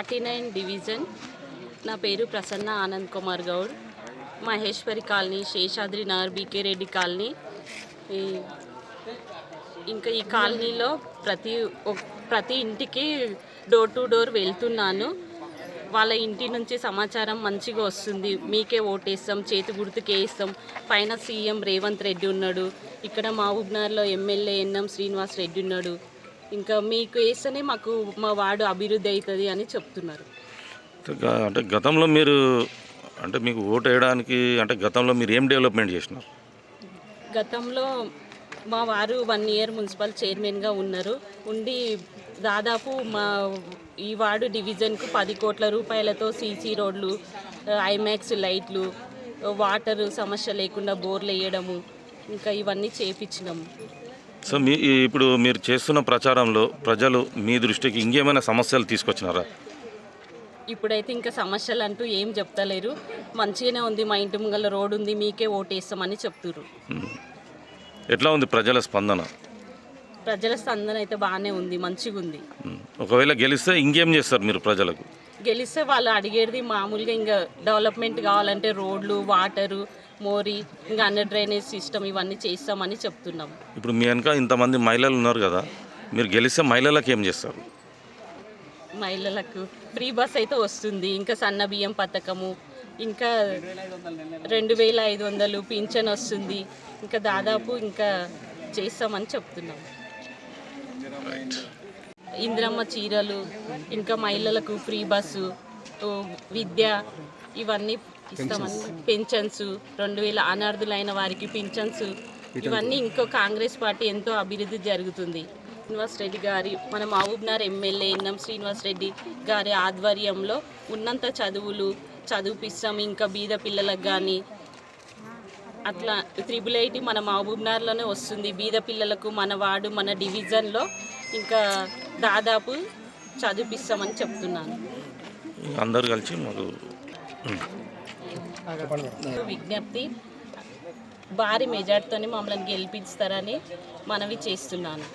Forty nine division. నా పేరు Prasanna Anand Kumar Goud. Maheshwari colony Seshadri Nagar BK Reddy colony. ఇంకా ఈ కాలనీలో ప్రతి ప్రతి ఇంటికి డోర్ టు డోర్ వెళ్తున్నాను. వాళ్ళ ఇంటి నుంచి సమాచారం మంచిగా వస్తుంది. మీకే ఓటేస్తాం చేతి గుర్తుకే ఇస్తాం. పైన సీఎం రేవంత్ రెడ్డి ఉన్నాడు. ఇక్కడ మహబూబ్నగర్లో ఎమ్మెల్యే ఎన్ఎం శ్రీనివాస్ రెడ్డి ఉన్నాడు. ఇంకా మీకు వేస్తేనే మాకు మా వార్డు అభివృద్ధి అవుతుంది అని చెప్తున్నారు. అంటే గతంలో మీరు అంటే మీకు ఓటు వేయడానికి అంటే గతంలో మీరు ఏం డెవలప్మెంట్ చేసినారు? గతంలో మా వారు వన్ ఇయర్ మున్సిపల్ చైర్మన్గా ఉన్నారు. ఉండి దాదాపు మా ఈ వార్డు డివిజన్కు పది కోట్ల రూపాయలతో సీసీ రోడ్లు ఐమాక్స్ లైట్లు వాటర్ సమస్య లేకుండా బోర్లు వేయడము ఇంకా ఇవన్నీ చేపించినాము. సో మీ ఇప్పుడు మీరు చేస్తున్న ప్రచారంలో ప్రజలు మీ దృష్టికి ఇంకేమైనా సమస్యలు తీసుకొచ్చినారా? ఇప్పుడైతే ఇంకా సమస్యలు అంటూ ఏం చెప్తలేరు. మంచిగానే ఉంది మా ఇంటి ముంగల రోడ్ ఉంది మీకే ఓటేస్తామని ఉమ్. ఎట్లా ఉంది ప్రజల స్పందన? ప్రజల స్పందన అయితే బాగానే ఉంది మంచిగా ఉంది. ఒకవేళ గెలిస్తే ఇంకేం చేస్తారు మీరు ప్రజలకు? గెలిస్తే వాళ్ళు అడిగేది మామూలుగా ఇంకా డెవలప్మెంట్ కావాలంటే రోడ్లు వాటరు మోరీ ఇంకా అండర్ డ్రైనేజ్ సిస్టమ్ ఇవన్నీ చేస్తామని చెప్తున్నాం. ఇప్పుడు మీ వెనక ఇంతమంది మహిళలు ఉన్నారు కదా మీరు గెలిస్తే మహిళలకు ఏం చేస్తారు? మహిళలకు ఫ్రీ బస్ అయితే వస్తుంది ఇంకా సన్న బియ్యం పథకము ఇంకా రెండు వేల ఐదు వందలు పింఛన్ వస్తుంది ఇంకా దాదాపు ఇంకా చేస్తామని చెప్తున్నాం. ఇందిరమ్మ చీరలు ఇంకా మహిళలకు ఫ్రీ బస్సు విద్య ఇవన్నీ పెన్షన్స్ రెండు వేల అనార్థులైన వారికి పింఛన్స్ ఇవన్నీ ఇంకో కాంగ్రెస్ పార్టీ ఎంతో అభివృద్ధి జరుగుతుంది. శ్రీనివాస్ రెడ్డి గారి మన మహబూబ్నగర్ ఎమ్మెల్యే ఎన్ఎం శ్రీనివాస్ రెడ్డి గారి ఆధ్వర్యంలో ఉన్నంత చదువులు చదివిపిస్తాం. ఇంకా బీద పిల్లలకు కానీ అట్లా త్రిబుల్ ఐటీ మన మహబూబ్నగర్లోనే వస్తుంది. బీద పిల్లలకు మన వార్డు మన డివిజన్లో ఇంకా దాదాపు చదివిపిస్తామని చెప్తున్నాను. అందరు కలిసి మాకు. విజ్ఞప్తి భారీ మెజార్టీతో మమ్మల్ని గెలిపిస్తారని మనవి చేస్తున్నాను.